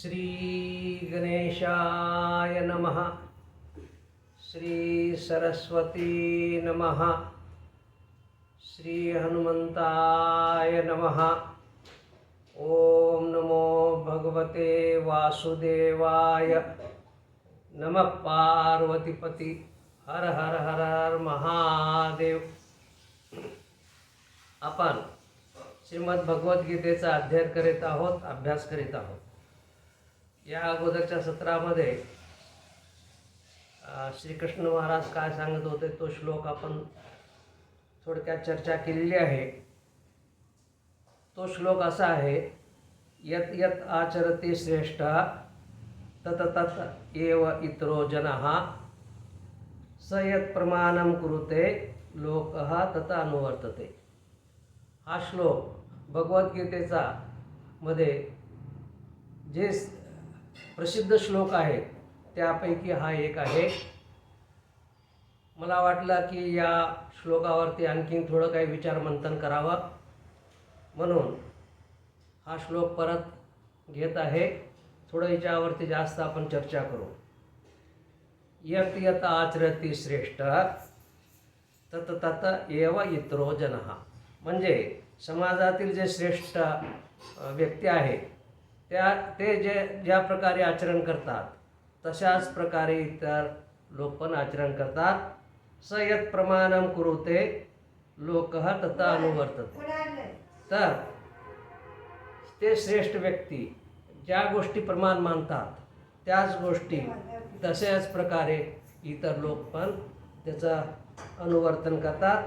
श्रीगणेशाय नमः। श्रीसरस्वती नमः। श्रीहनुमन्ताय नमः। ॐ नमो भगवते वासुदेवाय। नमः पार्वतीपती। हर हर हर हर महादेव। आपण श्रीमद्भगवद्गीतेचा अध्ययन करीत आहोत अभ्यास करीत आहोत. या अगोदरच्या सत्रामध्ये श्रीकृष्ण महाराज काय सांगत होते तो श्लोक आपण थोडक्यात चर्चा केलेली आहे. तो श्लोक असा आहे यत यत आचरते श्रेष्ठ तत तत एव इतरो जनः स यत प्रमाणं कुरुते लोकः तत अनुवर्तते. हा श्लोक भगवद्गीतेचा मध्ये जे प्रसिद्ध श्लोक आहेत. त्यापैकी हा एक आहे. मला वाटलं की या श्लोकावरती आणखीन थोडं काही विचारमंथन करावं. म्हणून हा श्लोक परत घेत आहे. थोडं याच्यावरती जास्त आपण चर्चा करू. यत यत आचरती श्रेष्ठ तत तत एव इतरो जन. म्हणजे समाजातील जे श्रेष्ठ व्यक्ती आहे त्या ते जे ज्या प्रकारे आचरण करतात तशाच प्रकारे इतर लोक पण आचरण करतात. स यत प्रमाणं कुरुते लोक तथा अनुवर्तते. तर ते श्रेष्ठ व्यक्ती ज्या गोष्टी प्रमाण मानतात त्याच गोष्टी तशाच प्रकारे इतर लोक पण त्याचं अनुवर्तन करतात.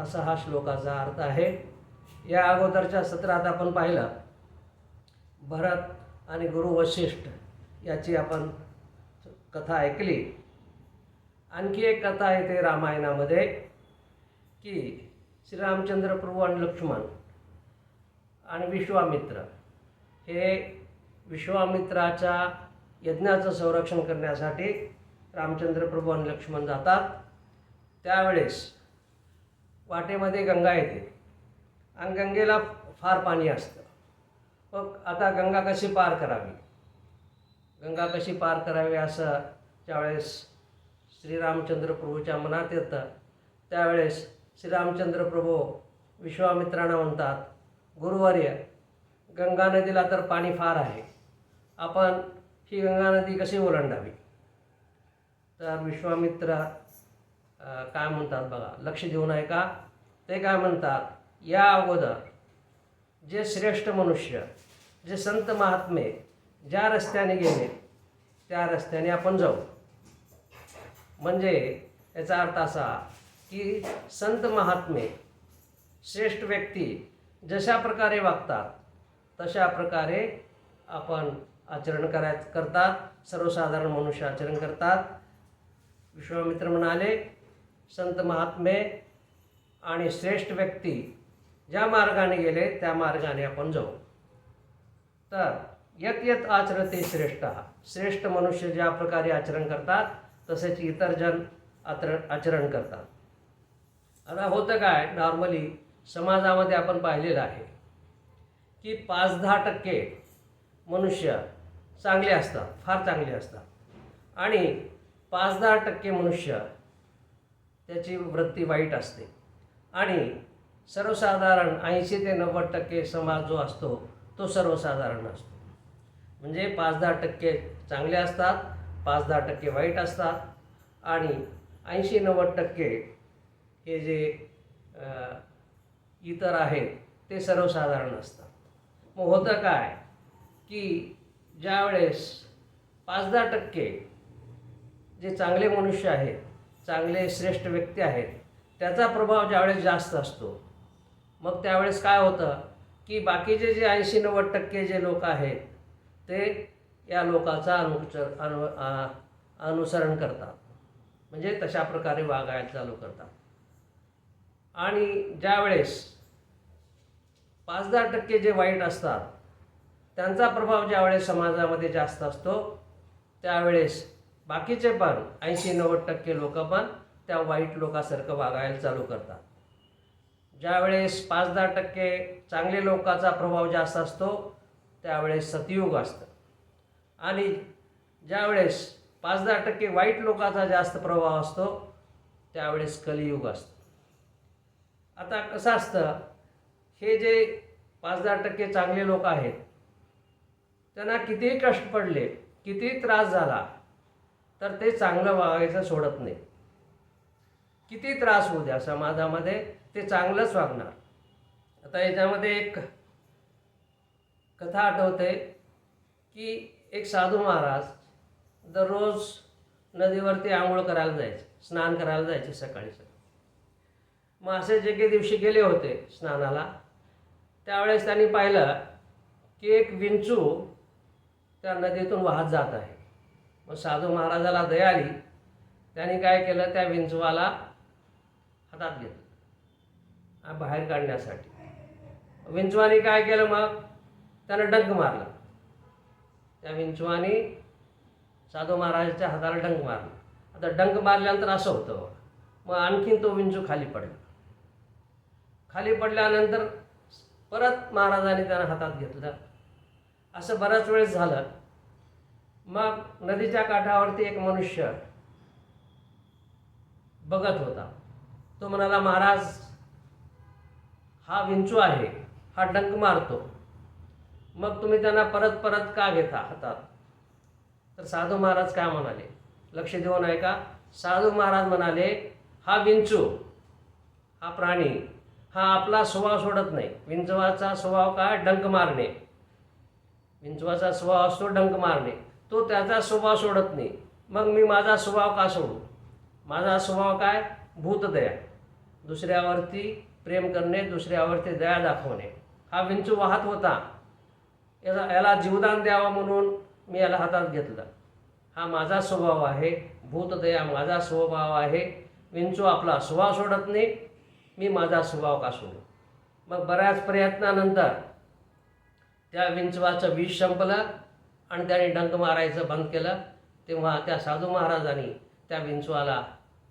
असा हा श्लोकाचा अर्थ आहे. या अगोदरच्या सत्रात आपण पाहिलं भरत आणि गुरु वशिष्ठ याची आपण कथा ऐकली. आणखी एक कथा येते रामायणामध्ये की श्रीरामचंद्र प्रभू आणि लक्ष्मण आणि विश्वामित्र हे विश्वामित्राच्या यज्ञाचं संरक्षण करण्यासाठी रामचंद्र प्रभू आणि लक्ष्मण जातात. त्यावेळेस वाटेमध्ये गंगा येते आणि गंगेला फार पाणी असतं. मग आता गंगा कशी पार करावी? गंगा कशी पार करावी असं ज्यावेळेस श्रीरामचंद्र प्रभूच्या मनात येतं त्यावेळेस श्रीरामचंद्र प्रभू विश्वामित्रांना म्हणतात गुरुवर्य गंगा नदीला तर पाणी फार आहे. आपण ही गंगा नदी कशी ओलांडावी? तर विश्वामित्र काय म्हणतात बघा लक्ष देऊन आहे का ते काय म्हणतात या अगोदर जे श्रेष्ठ मनुष्य जे संत महात्मे ज्या रस्त्याने गेले त्या रस्त्याने आपण जाऊ. म्हणजे याचा अर्थ असा की संत महात्मे श्रेष्ठ व्यक्ती जशा प्रकारे वागतात तशा प्रकारे आपण आचरण कराय करतात. सर्वसाधारण मनुष्य आचरण करतात. विश्वामित्र म्हणाले संत महात्मे आणि श्रेष्ठ व्यक्ती ज्या मार्गाने गेले त्या मार्गाने आपण जाऊ. तर यत येत आचरते श्रेष्ठ. श्रेष्ठ मनुष्य ज्या प्रकारे आचरण करतात तसेच इतर जन आचर आचरण करतात. आता होतं काय? नॉर्मली समाजामध्ये आपण पाहिलेलं आहे की पाच दहा टक्के मनुष्य चांगले असतात फार चांगले असतात. आणि पाच दहा टक्के मनुष्य त्याची वृत्ती वाईट असते. आणि सर्वसाधारण ऐंशी ते नव्वद टक्के समाज जो असतो तो सर्वसाधारण असतो. म्हणजे पाच दहा टक्के चांगले असतात पाच दहा टक्के वाईट असतात आणि ऐंशी नव्वद टक्के हे जे इतर आहेत ते सर्वसाधारण असतात. मग होतं काय की ज्यावेळेस पाच दहा टक्के जे चांगले मनुष्य आहेत चांगले श्रेष्ठ व्यक्ती आहेत त्याचा प्रभाव ज्यावेळेस जास्त असतो मग त्यावेळेस काय होतं की बाकीचे जे ऐंशी नव्वद टक्के जे लोक आहेत ते या लोकाचा अनुचर अनु अनुसरण करतात. म्हणजे तशा प्रकारे वागायला चालू करतात. आणि ज्यावेळेस पाच दहा टक्के जे वाईट असतात त्यांचा प्रभाव ज्यावेळेस समाजामध्ये जास्त असतो त्यावेळेस बाकीचे पण ऐंशी नव्वद टक्के लोक पण त्या वाईट लोकासारखं वागायला चालू करतात. ज्यावेळेस पाच दहा टक्के चांगले लोकाचा प्रभाव जास्त असतो त्यावेळेस सतयुग असतं. आणि ज्यावेळेस पाच दहा टक्के वाईट लोकाचा जास्त प्रभाव असतो त्यावेळेस कलियुग असतं. आता कसं असतं हे जे पाच दहा टक्के चांगले लोक आहेत त्यांना कितीही कष्ट पडले कितीही त्रास झाला तर ते चांगलं वागायचं सोडत नाही किती त्रास होऊ द्या समाजामध्ये ते चांगलंच वागणार. आता याच्यामध्ये एक कथा आठवते की एक साधू महाराज दररोज नदीवरती आंघोळ करायला जायचे स्नान करायला जायचे सकाळी सकाळी. मग जे काही दिवशी गेले होते स्नानाला त्यावेळेस त्यांनी पाहिलं की एक विंचू त्या नदीतून वाहत जात आहे. मग साधू महाराजाला दया आली. त्यांनी काय केलं त्या विंचवाला हातात घेतलं. बाहेर काढण्यासाठी. विंचवानी काय केलं मग? त्यानं डंक मारला. त्या विंचवानी साधू महाराजाच्या हाताला डंक मारला. आता डंक मारल्यानंतर असं होतं मग आणखीन तो विंचू खाली पडला. खाली पडल्यानंतर परत महाराजांनी त्यानं हातात घेतलं. असं बराच वेळेस झालं. मग नदीच्या काठावरती एक मनुष्य बघत होता. तो म्हणाला महाराज हा विंचू आहे. हा डंक मारतो. मग तुम्ही त्यांना परत परत का घेता हातात? तर साधू महाराज काय म्हणाले? लक्ष देऊन ऐका. साधू महाराज म्हणाले हा विंचू हा प्राणी हा आपला स्वभाव सोडत नाही. विंचवाचा स्वभाव काय? डंक मारणे. विंचवाचा स्वभाव असतो डंक मारणे. तो त्याचा स्वभाव सोडत नाही. मग मी माझा स्वभाव का सोडू? माझा स्वभाव काय? भूतदया. दुसऱ्यावरती प्रेम करणे दुसऱ्यावरती दया दाखवणे. हा विंचू वाहत होता. याला याला जीवदान द्यावा म्हणून मी याला हातात घेतलं. हा माझा स्वभाव आहे. भूतदया माझा स्वभाव आहे. विंचू आपला स्वभाव सोडत नाही. मी माझा स्वभाव का सोडू? मग बऱ्याच प्रयत्नानंतर त्या विंचवाचं विष संपलं आणि त्याने डंक मारायचं बंद केलं. तेव्हा त्या साधू महाराजांनी त्या विंचवाला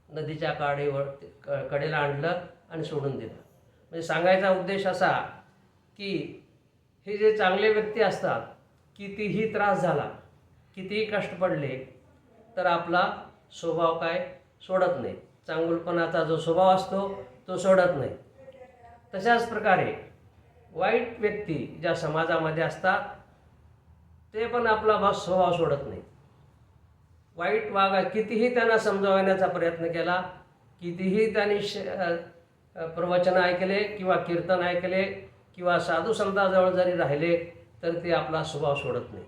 नदीच्या काडेवर क- कडेला आणलं आणि सोडून दिलं. म्हणजे सांगायचा उद्देश असा की हे जे चांगले व्यक्ती असतात कितीही त्रास झाला कितीही कष्ट पडले तर आपला स्वभाव काय? सोडत नाही. चांगुलपणाचा जो स्वभाव असतो तो सोडत नाही. तशाच प्रकारे वाईट व्यक्ती ज्या समाजामध्ये असतात ते पण आपला भाव स्वभाव सोडत नाही. वाईट वागा कितीही त्यांना समजावण्याचा प्रयत्न केला कितीही त्यांनी श प्रवचन ऐकले किंवा कीर्तन ऐकले किंवा साधू संतांजवळ जरी राहिले तर ते आपला स्वभाव सोडत नाही.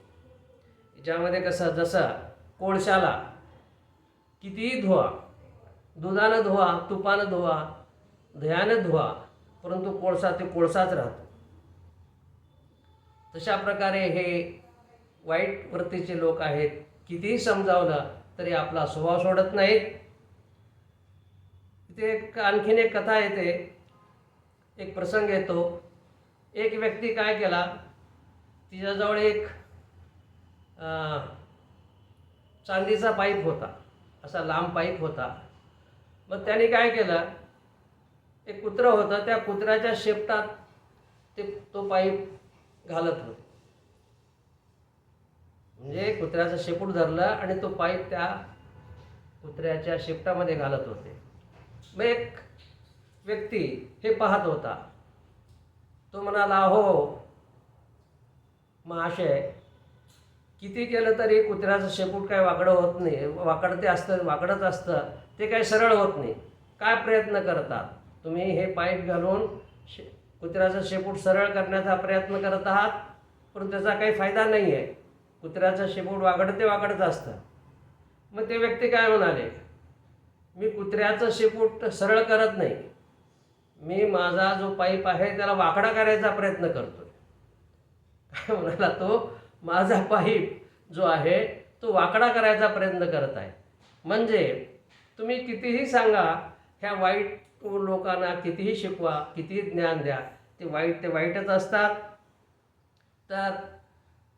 ज्यामध्ये कसं जसं कोळशाला कितीही धुवा दुधानं धुवा तुपानं धुवा दह्यानं धुवा परंतु कोळसा ते कोळसाच राहतो. तशा प्रकारे हे वाईट वृत्तीचे लोक आहेत. कितीही समजावलं तरी आपला स्वभाव सोडत नाहीत इथे एक आणखीन एक कथा येते. एक प्रसंग येतो. एक व्यक्ती काय केला? तिच्याजवळ एक चांदीचा पाईप होता. असा लांब पाईप होता. मग त्याने काय केलं? एक कुत्रं होतं. त्या कुत्र्याच्या शेपटात ते तो पाईप घालत होते. म्हणजे कुत्र्याचं शेपूट धरलं आणि तो पाईप त्या कुत्र्याच्या शेपटामध्ये घालत होते. मग एक व्यक्ती हे पाहत होता. तो म्हणाला हो महाशय किती केलं तरी कुत्र्याचं शेपूट काय वाकडं होत नाही वाकडते असतं वाकडत असतं ते काही सरळ होत नाही. काय प्रयत्न करतात तुम्ही हे पाईप घालून शे कुत्र्याचं शेपूट सरळ करण्याचा प्रयत्न करत आहात पण त्याचा काही फायदा नाही आहे कुत्र्याचं शेपूट वागडते वागडत असतं. मग ते व्यक्ती काय म्हणाले? मी कुत्र्याचं शेपूट सरळ करत नाही. मी माझा जो पाईप आहे त्याला वाकडा करायचा प्रयत्न करतो काय म्हणाला तो? माझा पाईप जो आहे तो वाकडा करायचा प्रयत्न करत आहे. म्हणजे तुम्ही कितीही सांगा ह्या वाईट लोकांना कितीही शिकवा कितीही ज्ञान द्या ते वाईट ते वाईटच असतात. तर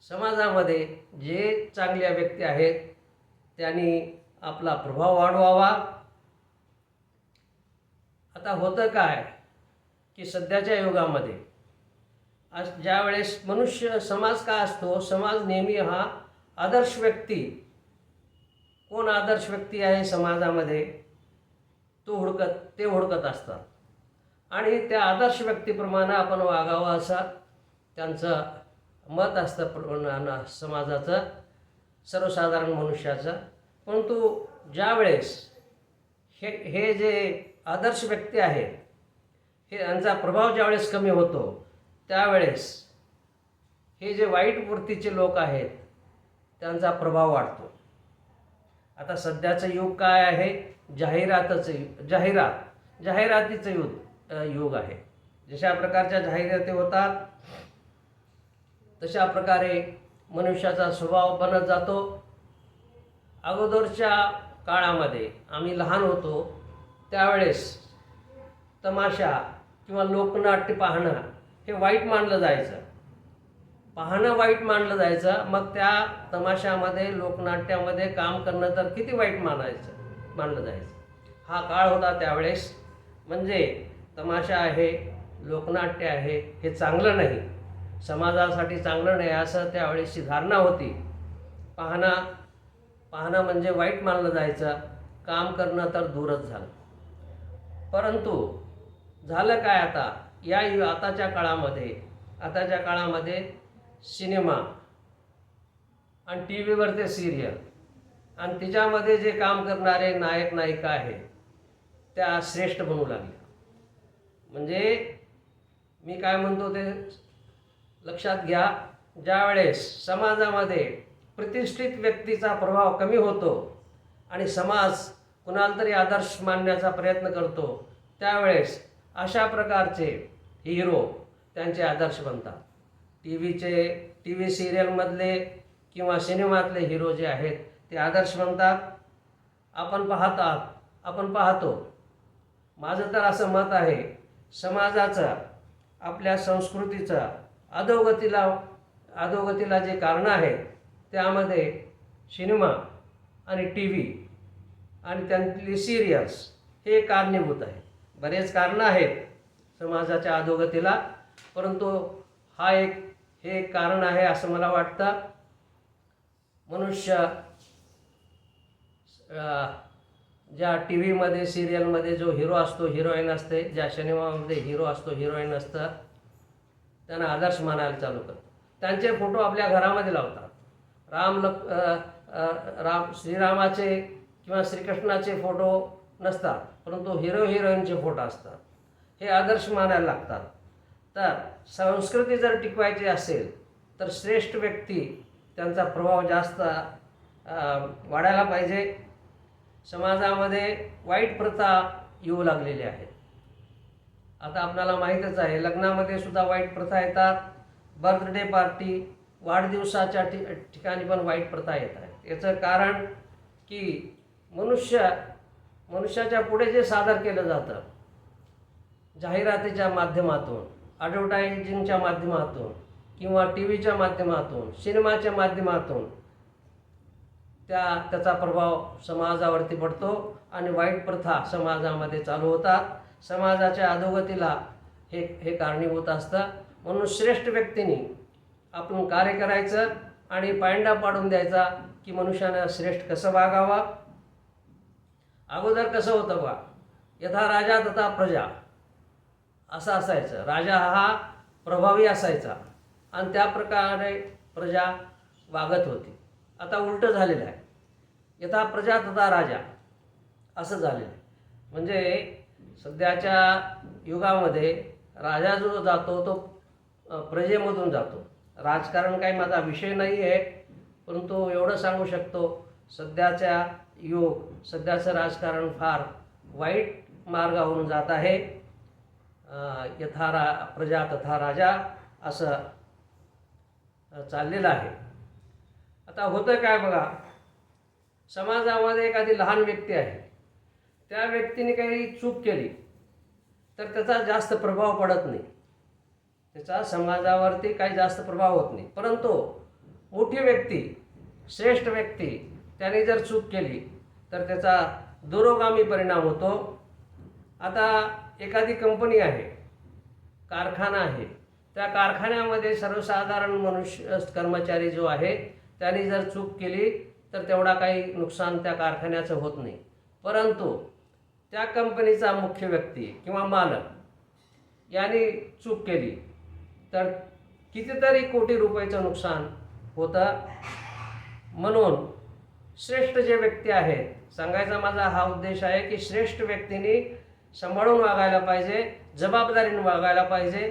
समाजामध्ये जे चांगल्या व्यक्ती आहेत त्यांनी आपला प्रभाव वाढवावा. आता होतं काय की सध्याच्या युगामध्ये आज ज्यावेळेस मनुष्य समाज का असतो समाज नेहमी हा आदर्श व्यक्ती. कोण आदर्श व्यक्ती आहे समाजामध्ये? तो हुडकत ते हुडकत असतात. आणि त्या आदर्श व्यक्तीप्रमाणे आपण वागावं असा त्यांचा मत असतं प्र- समाजाचं सर्वसाधारण मनुष्याचं. परंतु ज्यावेळेस हे हे जे आदर्श व्यक्ती आहेत हे यांचा प्रभाव ज्यावेळेस कमी होतो त्यावेळेस हे जे वाईट वृत्तीचे लोक आहेत त्यांचा प्रभाव वाढतो. आता सध्याचं युग काय आहे? जाहिराताचं जाहिरात जाहिरातीचं युग युग आहे. जशा प्रकारच्या जाहिराती होतात तशा प्रकारे मनुष्याचा स्वभाव बनत जातो. अगोदरच्या काळामध्ये आम्ही लहान होतो त्यावेळेस तमाशा किंवा लोकनाट्य पाहणं हे वाईट मानलं जायचं. पाहणं वाईट मानलं जायचं मग त्या तमाशामध्ये लोकनाट्यामध्ये काम करणं तर किती वाईट मानायचं मानलं जायचं. हा काळ होता त्यावेळेस. म्हणजे तमाशा आहे लोकनाट्य आहे हे चांगलं नाही. समाजासाठी चांगलं नाही असं त्यावेळेसची धारणा होती. पाहणं पाहणं म्हणजे वाईट मानलं जायचं काम करणं तर दूरच झालं. परंतु झालं काय आता? या आताच्या काळामध्ये आताच्या काळामध्ये सिनेमा आणि टी व्हीवर ते सिरियल आणि तिच्यामध्ये जे काम करणारे नायक नायिका आहेत त्या श्रेष्ठ बनू लागल्या. म्हणजे मी काय म्हणतो ते लक्षात घ्या ज्यावेळेस समाजामध्ये प्रतिष्ठित व्यक्तीचा प्रभाव कमी होतो आणि समाज कुणाला तरी आदर्श मानण्याचा प्रयत्न करतो त्यावेळेस अशा प्रकारचे हिरो त्यांचे आदर्श बनतात. टी व्हीचे टी व्ही सिरियलमधले किंवा सिनेमातले हिरो जे आहेत ते आदर्श बनतात. आपण पाहतात आपण पाहतो. माझं तर असं मत आहे समाजाचं आपल्या संस्कृतीचं अधोगतीला अधोगतीला जे कारणं आहेत त्यामध्ये सिनेमा आणि टी व्ही आणि त्यांतली सिरियल्स हे कारणीभूत आहे बरेच कारणं आहेत समाजाच्या अधोगतीला परंतु हा एक हे एक कारण आहे असं मला वाटतं. मनुष्य ज्या टी व्हीमध्ये सिरियलमध्ये जो हिरो असतो हिरोईन असते ज्या सिनेमामध्ये हिरो असतो हिरोईन असतं त्यांना आदर्श मानायला चालू करतात. त्यांचे फोटो आपल्या घरामध्ये लावतात. राम लप राम श्रीरामाचे किंवा श्रीकृष्णाचे फोटो नसतात परंतु हिरो हिरोईनचे फोटो असतात. हे आदर्श मानायला लागतात. तर संस्कृती जर टिकवायची असेल तर श्रेष्ठ व्यक्ती त्यांचा प्रभाव जास्त वाढायला पाहिजे. समाजामध्ये वाईट प्रथा येऊ लागलेल्या आहेत. आता आपल्याला माहीतच आहे लग्नामध्ये सुद्धा वाईट प्रथा येतात बर्थडे पार्टी वाढदिवसाच्या ठि ठिकाणी पण वाईट प्रथा येत आहेत. याचं कारण की मनुष्य मनुष्याच्या पुढे जे सादर केलं जातं जाहिरातीच्या माध्यमातून ॲडव्हर्टायझिंगच्या माध्यमातून किंवा टी व्हीच्या माध्यमातून सिनेमाच्या माध्यमातून त्या त्याचा प्रभाव समाजावरती पडतो आणि वाईट प्रथा समाजामध्ये चालू होतात. समाजाच्या अधोगतीला हे हे कारणीभूत असतं. म्हणून श्रेष्ठ व्यक्तींनी आपण कार्य करायचं आणि पायंडा पाडून द्यायचा की मनुष्यानं श्रेष्ठ कसं वागावा? अगोदर कसं होतं बा? यथा राजा तथा प्रजा. असं असायचं. राजा हा प्रभावी असायचा. आणि त्या प्रकारे प्रजा वागत होती. आता उलटं झालेलं आहे. यथा प्रजा तथा राजा. असं झालेलं आहे. म्हणजे सध्याच्या युगामध्ये राजा जो जातो तो प्रजेमधून जातो. राजकारण काही माझा विषय नाही आहे परंतु एवढं सांगू शकतो सध्याच्या युग सध्याचं राजकारण फार वाईट मार्गावरून जात आहे. यथा रा प्रजा तथा राजा असं चाललेलं आहे. आता होतं काय बघा समाजामध्ये एखादी लहान व्यक्ती आहे. त्या व्यक्तीने काही चूक केली तर त्याचा जास्त प्रभाव पडत नाही. त्याचा समाजावरती काही जास्त प्रभाव होत नाही. परंतु मोठी व्यक्ती श्रेष्ठ व्यक्ती त्याने जर चूक केली तर त्याचा दुरोगामी परिणाम होतो. आता एखादी कंपनी आहे कारखाना आहे त्या कारखान्यामध्ये सर्वसाधारण मनुष्य कर्मचारी जो आहे त्याने जर चूक केली तर तेवढा काही नुकसान त्या कारखान्याचं होत नाही. परंतु त्या कंपनीचा मुख्य व्यक्ती किंवा मालक. यांनी चूक केली. तर कितीतरी कोटी रुपयाचं नुकसान होतं. म्हणून श्रेष्ठ जे व्यक्ती आहेत सांगायचा माझा हा उद्देश आहे की श्रेष्ठ व्यक्तींनी सांभाळून वागायला पाहिजे जबाबदारीने वागायला पाहिजे.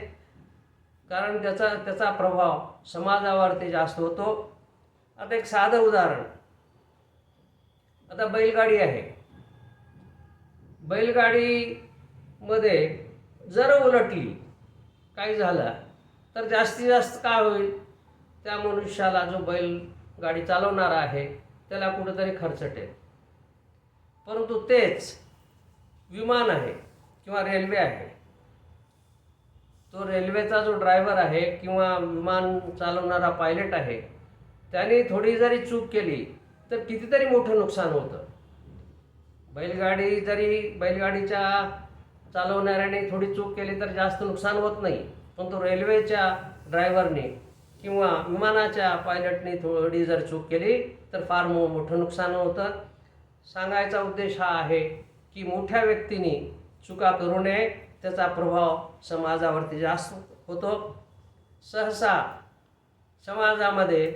कारण त्याचा त्याचा प्रभाव समाजावरती जास्त होतो. आता एक साधं उदाहरण. आता बैलगाडी आहे. बैलगाडीमध्ये जर उलटली काही झालं तर जास्तीत जास्त काय होईल? त्या मनुष्याला जो बैलगाडी चालवणारा आहे त्याला कुठंतरी खर्चटेल परंतु तेच विमान आहे किंवा रेल्वे आहे. तो रेल्वेचा जो ड्रायव्हर आहे किंवा विमान चालवणारा पायलट आहे त्याने थोडी जरी चूक केली तर कितीतरी मोठं नुकसान होतं. बैलगाडी जरी बैलगाडीच्या चालवणाऱ्याने थोडी चूक केली तर जास्त नुकसान होत नाही. पण तो रेल्वेच्या ड्रायव्हरने किंवा विमानाच्या पायलटने थोडी जर चूक केली तर फार मो मोठं नुकसान होतं. सांगायचा उद्देश हा आहे की मोठ्या व्यक्तीने चुका करू नये. त्याचा प्रभाव समाजावरती जास्त होतो. सहसा समाजामध्ये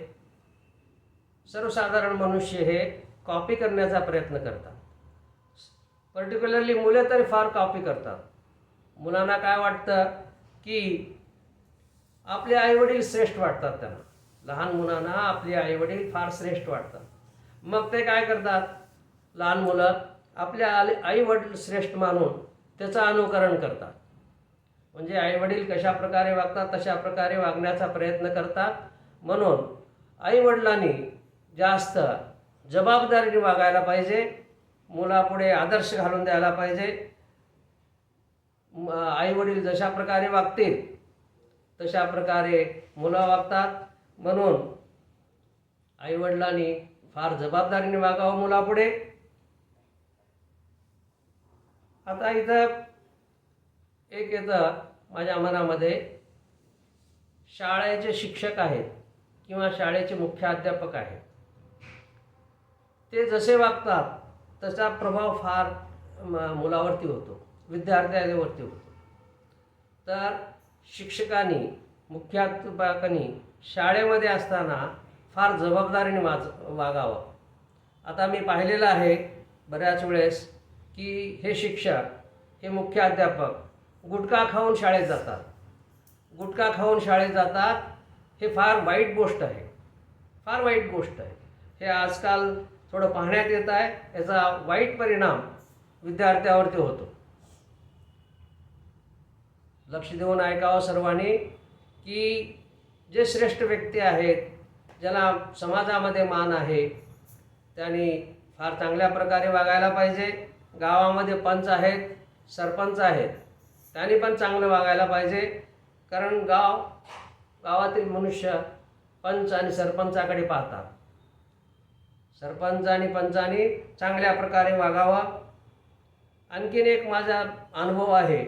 सर्वसाधारण मनुष्य हे कॉपी करण्याचा प्रयत्न करतात. पर्टिक्युलरली मुलं तरी फार कॉपी करतात. मुलांना काय वाटतं की आपले आईवडील श्रेष्ठ वाटतात त्यांना. लहान मुलांना आपले आईवडील फार श्रेष्ठ वाटतात. मग ते काय करतात? लहान मुलं आपल्या आई आईवडील श्रेष्ठ मानून त्याचं अनुकरण करतात. म्हणजे आईवडील कशा प्रकारे वागतात तशा प्रकारे वागण्याचा प्रयत्न करतात. म्हणून आईवडिलांनी जास्त जबाबदारीने वागायला पाहिजे. मुलापुढे आदर्श घालून द्यायला पाहिजे. आई वडील जशा प्रकारे वागतील तशा प्रकारे मुलं वागतात. म्हणून आईवडिलांनी फार जबाबदारीने वागावं मुलापुढे. आता इथं एक येतं माझ्या मनामध्ये. शाळेचे शिक्षक आहेत किंवा शाळेचे मुख्याध्यापक आहेत. ते जसे वागतात त्याचा प्रभाव फार म- मुलावरती होतो. विद्यार्थ्यावरती होतो. तर शिक्षकांनी मुख्याध्यापकांनी शाळेमध्ये असताना फार जबाबदारीने वाज वागावं. आता मी पाहिलेलं आहे बऱ्याच वेळेस की हे शिक्षक हे मुख्याध्यापक गुटखा खाऊन शाळेत जातात. गुटखा खाऊन शाळेत जातात हे फार वाईट गोष्ट आहे. फार वाईट गोष्ट आहे. हे आजकाल थोडं पाहण्यात येत आहे. याचा वाईट परिणाम विद्यार्थ्यावरती होतो. लक्ष देऊन ऐकावं सर्वांनी की जे श्रेष्ठ व्यक्ती आहेत ज्याला समाजामध्ये मान आहे त्यांनी फार चांगल्या प्रकारे वागायला पाहिजे. गावामध्ये पंच आहेत सरपंच आहेत त्यांनी पण चांगलं वागायला पाहिजे. कारण गाव गावातील मनुष्य पंच आणि सरपंचाकडे पाहतात. सरपंच आणि चांगल्या प्रकारे वागावं. आणखीन एक माझा अनुभव आहे.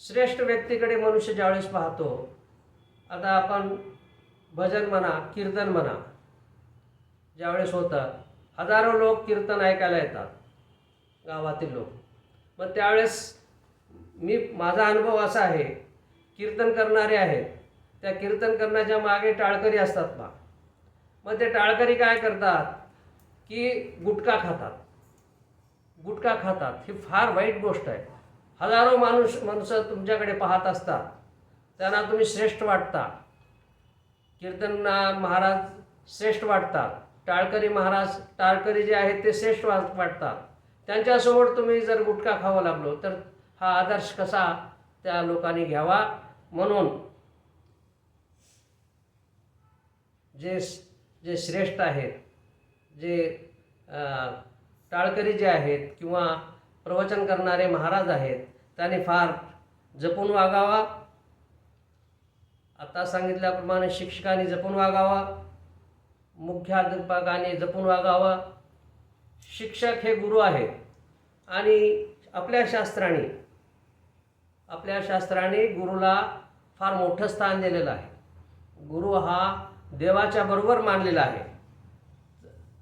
श्रेष्ठ व्यक्तीकडे मनुष्य ज्यावेळेस पाहतो आता आपण भजन म्हणा कीर्तन म्हणा ज्यावेळेस होतं हजारो लोक कीर्तन ऐकायला येतात गावातील लोक. मग त्यावेळेस मी माझा अनुभव असा आहे कीर्तन करणारे आहेत त्या कीर्तन करण्याच्या मागे टाळकरी असतात बा. मग ते टाळकरी काय करतात? की गुटखा खातात. गुटखा खातात. ही फार वाईट गोष्ट आहे. हजारो माणूस माणसं तुमच्याकडे पाहत असतात. त्यांना तुम्ही श्रेष्ठ वाटता. कीर्तन महाराज श्रेष्ठ वाटतात. टाळकरी महाराज टाळकरी जे आहेत ते श्रेष्ठ वाट वाटतात. त्यांच्यासमोर तुम्ही जर गुटखा खावा लागलो तर हा आदर्श कसा त्या लोकांनी घ्यावा? म्हणून जे जे श्रेष्ठ आहेत जे टाळकरी जे आहेत किंवा प्रवचन करणारे महाराज आहेत त्यांनी फार जपून वागावा. आता सांगितल्याप्रमाणे शिक्षकांनी जपून वागावा. मुख्याध्यापकाने जपून वागावं. शिक्षक हे गुरु आहेत आणि आपल्या शास्त्राने आपल्या शास्त्राने गुरुला फार मोठं स्थान दिलेलं आहे. गुरु हा देवाच्या बरोबर मानलेला आहे.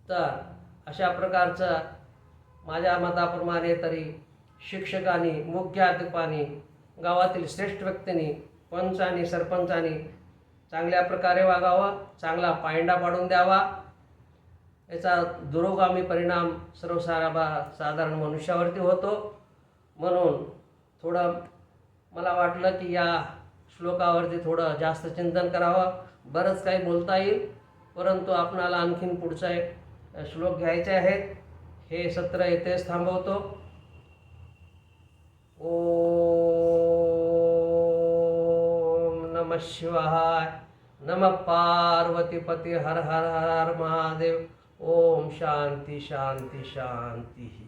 तर अशा प्रकारचं माझ्या मताप्रमाणे तरी शिक्षकांनी मुख्याध्यापकांनी गावातील श्रेष्ठ व्यक्तींनी पंच आणि सरपंचांनी चांगल्या प्रकारे वागावं चांगला पायंडा पाडून द्यावा. याचा दुरोगामी परिणाम सर्वसारा साधारण मनुष्यावरती होतो. म्हणून थोडं मला वाटलं की या श्लोकावरती थोडं जास्त चिंतन करावं. बरंच काही बोलता येईल परंतु आपणाला आणखीन पुढचा एक श्लोक घ्यायचे आहेत. हे सत्र येथेच थांबवतो. ओम नम शिवाय नम पार्वतीपती हर हर हर हर महादेव. ओम शांती शांती शांती.